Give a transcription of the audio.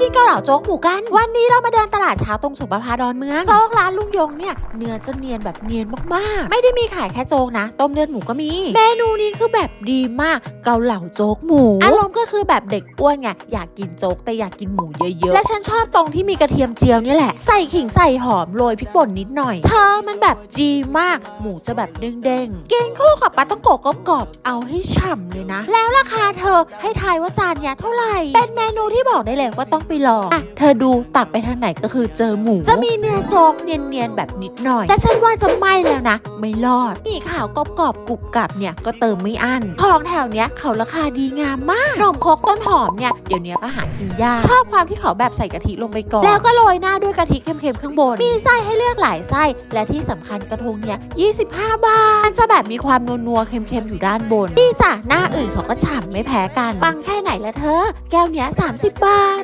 กินเกาเหลาโจ๊กหมูกัน วันนี้เรามาเดินตลาดเช้าตรงสุประภาดอนเมืองโจ๊กร้านลุงยงเนี่ยเนื้อจะเนียนแบบเนียนมากๆ ไม่ได้มีขายแค่โจ๊กนะ ต้มเลือดหมูก็มี เมนูนี้คือแบบดีมากเกาเหลาโจ๊กหมูอารมณ์ก็คือแบบเด็กอ้วนไงอยากกินโจ๊กแต่อยากกินหมูเยอะๆและฉันชอบตรงที่มีกระเทียมเจียวนี่แหละใส่ขิงใส่หอมโรยพริกป่นนิดหน่อยเธอมันแบบจีมาก หมูจะแบบเด้งๆเกินคู่กับปลาต้องโกะกรอบๆเอาให้ฉ่ำเลยนะ แล้วราคาเธอให้ทายว่าจานเนี้ยเท่าไหร่เป็นเมนูที่บอกได้เลยว่าต้องไปลองอะเธอดูตักไปทางไหนก็คือเจอหมู จะมีเนื้อโจ๊กเนียนๆแบบนิดหน่อย แต่ฉันว่าจะไม่แล้วนะ ไม่รอดมีขาวกรอบๆกรุบกรับเนี่ยก็เติมไม่อั้นของแถวเนี้ยเขาราคาดีงามมากขนมครกต้นหอมเนี่ยเดี๋ยวนี้ก็หากินยากชอบความที่เขาแบบใส่กะทิลงไปก่อน แล้วก็โรยหน้าด้วยกะทิเค็มๆข้างบน มีไส้ให้เลือกหลายไส้ และที่สำคัญกระทงเนี่ย 25 บาท มันจะแบบมีความนัวๆเค็มๆอยู่ด้านบนนี่จ้ะหน้าอื่นเขาก็ฉ่ำไม่แพ้กัน ปังแค่ไหนละเธอ แก้วเนี้ย 30 บาท